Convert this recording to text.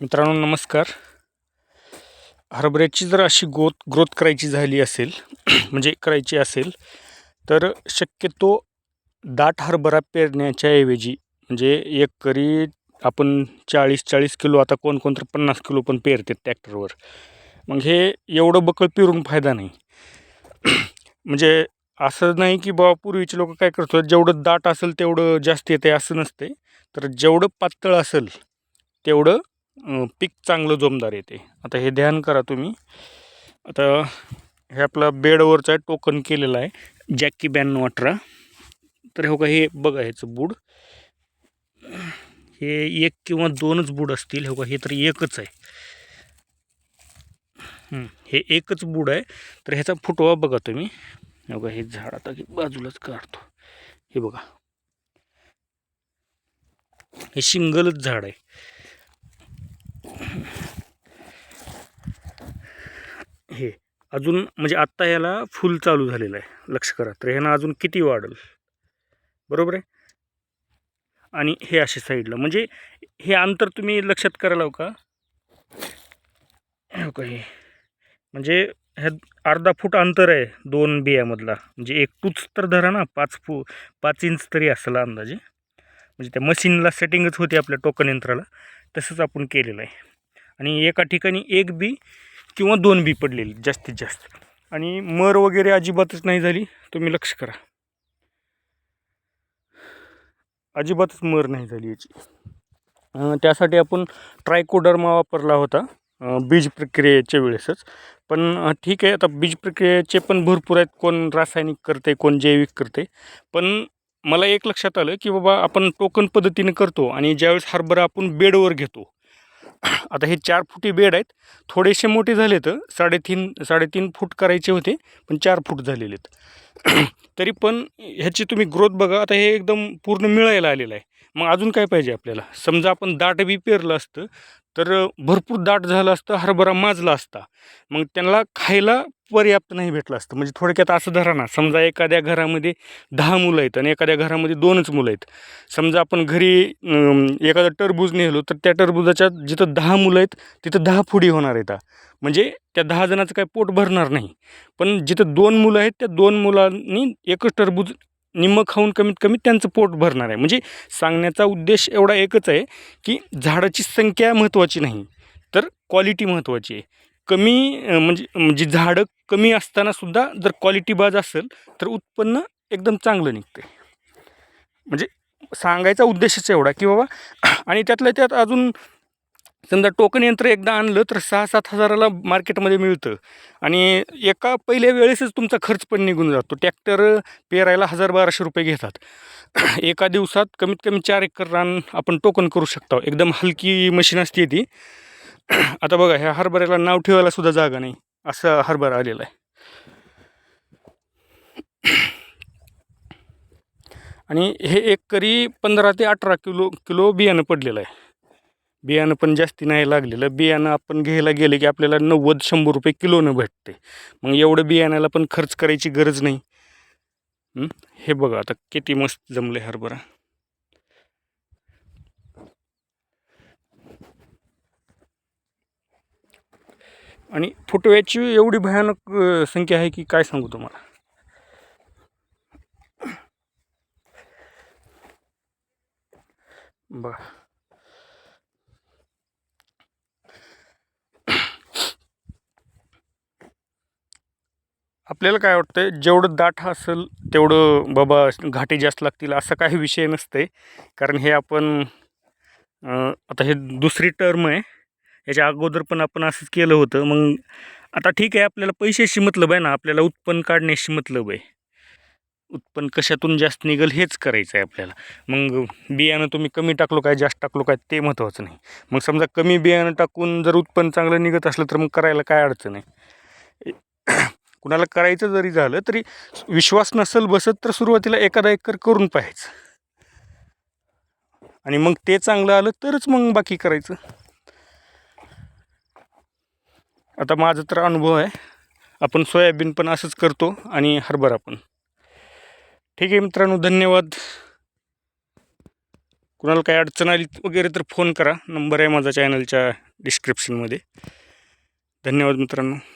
मित्रांनो नमस्कार. हरभऱ्याची जर अशी ग्रोथ ग्रोथ करायची झाली असेल म्हणजे करायची असेल तर शक्यतो दाट हरभरा पेरण्याच्या ऐवजी म्हणजे एकरी आपण चाळीस चाळीस किलो आता कोण तर पन्नास किलो पण पेरते ट्रॅक्टरवर. मग हे एवढं बकळ पेरून फायदा नाही. म्हणजे असं नाही की बाबा पूर्वीचे लोक काय करतात जेवढं दाट असेल तेवढं जास्त येते असं नसते तर जेवढं पातळ असेल तेवढं पीक चांगलं जोमदार येते. आता हे ध्यान करा तुम्ही. आता हे आपला बेडवरचा आहे टोकन केलेलं आहे जॅकी बॅन अठरा तर हो का हे बघा ह्याचं बूड. हे एक किंवा दोनच बूड असतील. हो का हे तर एकच आहे. हे एकच बूड आहे. तर ह्याचा फुटवा बघा तुम्ही. हो का हे झाड आता बाजूलाच काढतो. हे बघा. हे शिंगलच झाड आहे. हे अजून म्हणजे आत्ता ह्याला फुल चालू झालेलं आहे. लक्ष करा. तर ह्यानं अजून किती वाढेल? बरोबर आहे? आणि हे असे साईडला म्हणजे हे अंतर तुम्ही लक्षात करायला हो का? हो का हे. म्हणजे ह्या अर्धा फूट अंतर आहे दोन बियामधला. म्हणजे एक टूच तर धरा ना पाच फू पाच इंच तरी असेल अंदाजे. म्हणजे त्या मशीनला सेटिंगच होती आपल्या टोकन यंत्राला. तसंच आपण केलेलं आहे. आणि एका ठिकाणी एक बी किंवा दोन बी पडलेली जास्तीत जास्त. आणि मर वगैरे अजिबातच नाही झाली तुम्ही लक्ष करा. अजिबातच मर नाही झाली याची. त्यासाठी आपण ट्रायकोडर्मा वापरला होता बीज प्रक्रियेच्या वेळेसच. पण ठीक आहे आता बीज प्रक्रियेचे पण भरपूर आहेत कोण रासायनिक करते कोण जैविक करते पण मला एक लक्षात आलं की बाबा आपण टोकन पद्धतीने करतो आणि ज्यावेळेस हरभरा आपण बेडवर घेतो. आता हे चार फुटी बेड आहेत. थोडेसे मोठे झाले तर साडेतीन साडेतीन फूट करायचे होते पण चार फूट झालेले आहेत. तरी पण ह्याची तुम्ही ग्रोथ बघा. आता हे एकदम पूर्ण मिळायला आलेलं आहे. मग अजून काय पाहिजे आपल्याला? समजा आपण दाट बी पेरलं असतं तर भरपूर दाट झालं असतं हरभरा माजला असता. मग त्यांना खायला पर्याप्त नाही भेटलं असतं. म्हणजे थोडक्यात असं धरा ना समजा एखाद्या घरामध्ये दहा मुलं आहेत आणि एखाद्या घरामध्ये दोनच मुलं आहेत. समजा आपण घरी एखादा एखादं टरबूज नेलो तर त्या टरबुजाच्या जिथं दहा मुलं आहेत तिथं दहा फुडी होणार आहेत. म्हणजे त्या दहा जणाचं काय पोट भरणार नाही. पण जिथं दोन मुलं आहेत त्या दोन मुलांनी एकच टरबूज निम्मं खाऊन कमीत कमी त्यांचं पोट भरणार आहे. म्हणजे सांगण्याचा उद्देश एवढा एकच आहे की झाडाची संख्या महत्त्वाची नाही तर क्वालिटी महत्त्वाची आहे. कमी म्हणजे म्हणजे झाडं कमी असतानासुद्धा जर क्वालिटी बाज असेल तर उत्पन्न एकदम चांगलं निघते म्हणजे सांगायचा उद्देशच एवढा की बाबा आणि त्यातल्या त्यात अजून समजा टोकन यंत्र एकदा आणलं तर सहा सात हजाराला मार्केटमध्ये मिळतं. आणि एका पहिल्या वेळेसच तुमचा खर्च पण निघून जातो. ट्रॅक्टर पेरायला हजार बाराशे रुपये घेतात. एका दिवसात कमीत कमी चार एकर रान आपण टोकन करू शकतो. एकदम हलकी मशीन असते ती. आता बघा ह्या हरभऱ्याला नाव ठेवायला सुद्धा जागा नाही. असं हरभरा आलेला आहे. आणि हे एक करी पंधरा ते अठरा किलो किलो बियाणं पडलेलं आहे. बियाणं पण जास्ती नाही लागलेलं. बियाणं आपण घ्यायला गेले की आपल्याला नव्वद शंभर रुपये किलोनं भेटते. मग एवढं बियाण्याला पण खर्च करायची गरज नाही. हे? बघा आता किती मस्त जमले हरभरा. आणि फुटव्याची एवढी भयानक संख्या आहे की काय सांगू तुम्हाला? बघा. आपल्याला काय वाटतं जेवढं दाट असेल तेवढं बाबा घाटे जास्त लागतील असा काही विषय नसते कारण हे आपण आता हे दुसरी टर्म आहे. याच्या अगोदर पण आपण असंच केलं होतं. मग आता ठीक आहे आपल्याला पैशाशी मतलब आहे ना. आपल्याला उत्पन्न काढण्याशी मतलब आहे. उत्पन्न कशातून जास्त निघेल हेच करायचं आहे आपल्याला. मग बियाणं तुम्ही कमी टाकलो काय जास्त टाकलो काय ते महत्त्वाचं नाही. मग समजा कमी बियाणं टाकून जर उत्पन्न चांगलं निघत असलं तर मग करायला काय अडचण आहे? कुणाला करायचं जरी झालं तरी विश्वास नसेल बसत तर सुरुवातीला एखादा एकर करून पाहायचं. आणि मग ते चांगलं आलं तरच मग बाकी करायचं. आता माझा तर अनुभव आहे आपण सोयाबीन पण असंच करतो आणि हरभरा पण. ठीक आहे मित्रांनो धन्यवाद. कुणाला काही अडचण आली वगैरे तर फोन करा. नंबर आहे माझा चॅनलच्या डिस्क्रिप्शनमध्ये. धन्यवाद मित्रांनो.